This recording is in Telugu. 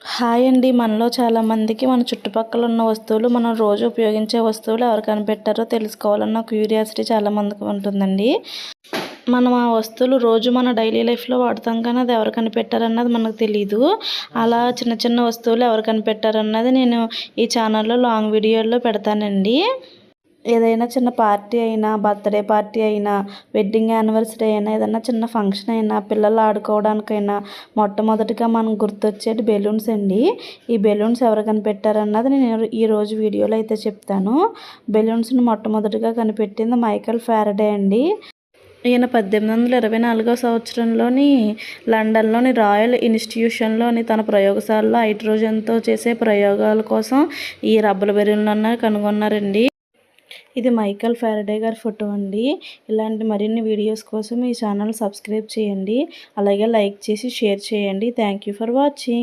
హాయ్ అండి. మనలో చాలామందికి మన చుట్టుపక్కల ఉన్న వస్తువులు మనం రోజు ఉపయోగించే వస్తువులు ఎవరు కనిపెట్టారో తెలుసుకోవాలన్న క్యూరియాసిటీ చాలామందికి ఉంటుందండి. మనం ఆ వస్తువులు రోజు మన డైలీ లైఫ్లో వాడతాం కానీ అది ఎవరు కనిపెట్టారన్నది మనకు తెలియదు అలా చిన్న చిన్న వస్తువులు ఎవరు కనిపెట్టారన్నది నేను ఈ ఛానల్లో లాంగ్ వీడియోల్లో పెడతానండి. ఏదైనా చిన్న పార్టీ అయినా బర్త్డే పార్టీ అయినా వెడ్డింగ్ యానివర్సరీ అయినా ఏదైనా చిన్న ఫంక్షన్ అయినా పిల్లలు ఆడుకోవడానికైనా మొట్టమొదటిగా మనం గుర్తొచ్చేది బెలూన్స్ అండి. ఈ బెలూన్స్ ఎవరు కనిపెట్టారన్నది నేను ఈరోజు వీడియోలో అయితే చెప్తాను. బెలూన్స్ని మొట్టమొదటిగా కనిపెట్టింది మైకల్ ఫ్యారడే అండి. ఈయన పద్దెనిమిది వందల ఇరవై నాలుగో సంవత్సరంలోని లండన్లోని రాయల్ ఇన్స్టిట్యూషన్లోని తన ప్రయోగశాలలో హైడ్రోజన్తో చేసే ప్రయోగాల కోసం ఈ రబ్బర్ బెలూన్లను కనుగొన్నారండి. ఇది మైకల్ ఫ్యారడే గారి ఫోటో అండి. ఇలాంటి మరిన్ని వీడియోస్ కోసం ఈ ఛానల్ సబ్స్క్రైబ్ చేయండి. అలాగే లైక్ చేసి షేర్ చేయండి. Thank you for watching.